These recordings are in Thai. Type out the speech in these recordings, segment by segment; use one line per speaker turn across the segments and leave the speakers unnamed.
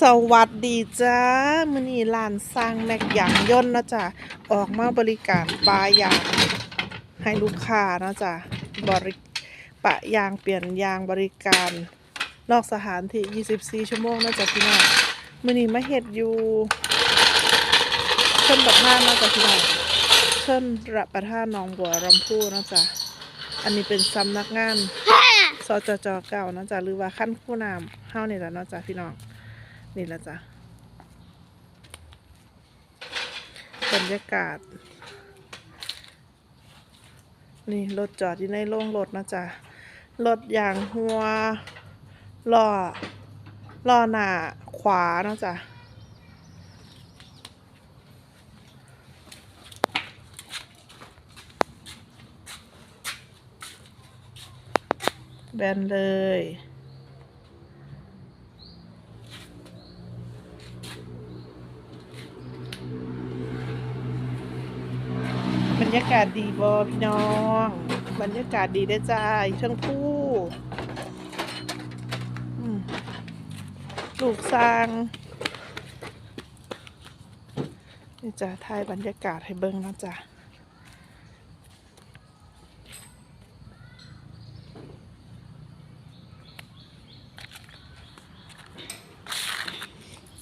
สวัสดีจ้ามือนี้ร้านสร้างแม็กยางยนนะจ๊ะออกมาบริการปลายางให้ลูกค้านะจ๊ะบริปะยางเปลี่ยนยางบริการ นอกสถานที่ 24 ชั่วโมงนะจ๊ะพี่น้องมือนี้มาเฮ็ดอยู่เชิญประท่านนะจ๊ะพี่น้องเชิญรับประท่านนองบัวลำพูนะจ๊ะอันนี้เป็นสำนักงานสจจเก่านะจ๊ะหรือว่าขั้นคู่น้ำเฮานี่แหละนะจ๊ะพี่น้อง นี่ละจ้ะบรรยากาศ นี่รถจอดอยู่ในโรงรถนะจ๊ะรถยางหัวล้อล้อหน้าขวานะจ๊ะแบนเลย บรรยากาศดีบอพี่น้อง บรรยากาศดีได้จ้าทั้งคู่ลูกสร้างนี่จะถ่ายบรรยากาศให้เบิ้งนะจ้ะ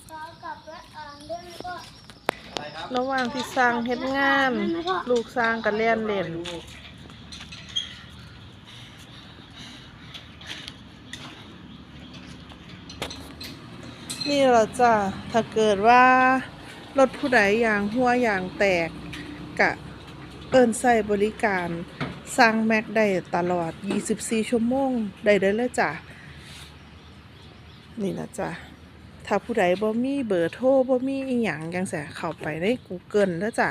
ขอกลับและอ่านด้วยแล้วก็
ระหว่างที่สร้างเฮ็ดงาน ลูกสร้างกันเล่นเล่นนี่เราจะถ้าเกิดว่ารถผู้ใดอย่างหัวอย่างแตกกะเอินใส่บริการสร้างแม็กได้ตลอด 24 ชั่วโมง ได้เด้เลยจ้ะ นี่นะจ้ะ ถ้าผู้ใดบ่มีเบอร์โทรบ่มีอีหยังจังซี่เข้าไปใน Google เด้อจ้ะ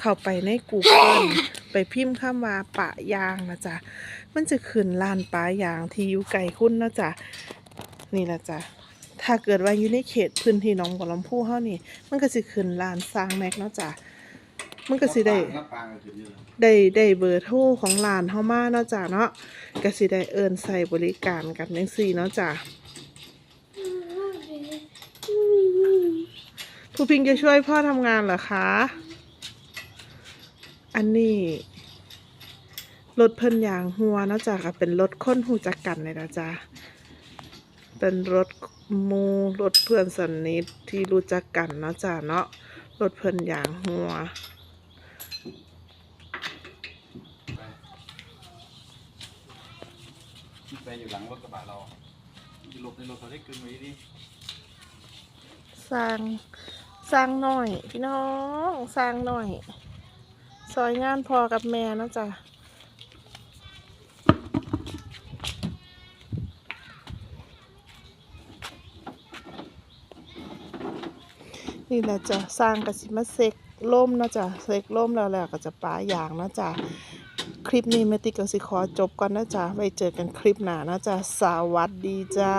เข้าไปใน Google ไปพิมพ์คำว่าปะยางนะจ๊ะมันจะขึ้นร้านปะยางที่อยู่ไกลคุณนะจ๊ะนี่ละจ้ะถ้าเกิดว่าอยู่ในเขตพื้นที่หนองบัวลำพูเฮานี่ มันก็สิขึ้นร้านสร้างแม็กเนาะจ้ะมันก็สิได้
รับปางก็คือเยอะ
ได้ได้เบอร์โทรของร้านเฮามาเนาะจ้ะเนาะก็สิได้เอิ้นใส่บริการกันจังซี่เนาะจ้ะ ผู้พิงจะช่วยพ่อทำงานเหรอคะ อันนี้รถเพิ่นยางหัวเนาะจ้ะก็เป็นรถค้นหูจักกันเลยนะจ๊ะเป็นรถหมูรถเพื่อนสนิทที่รู้จักกันเนาะจ้ะเนาะรถเพิ่นยางหัว
ที่ไปอยู่หลังรถกระบะเราอยู่หลบในรถเขาได้กึ่งไว้ดิ
สร้าง สร้างหน่อยพี่น้องสร้างหน่อย ซอยงานพอกับแม่นาะจ้ะนี่แหละจ้ะสร้างกระสิมาเซกล่มนะจ้ะเซกล่มแล้วแล้วก็จะปายางนะจ้ะคลิปนี้แม่ติ๊กสิขอจบก่อนนะจ้ะไว้เจอกันคลิปหน้านะจ้ะสวัสดีจ้า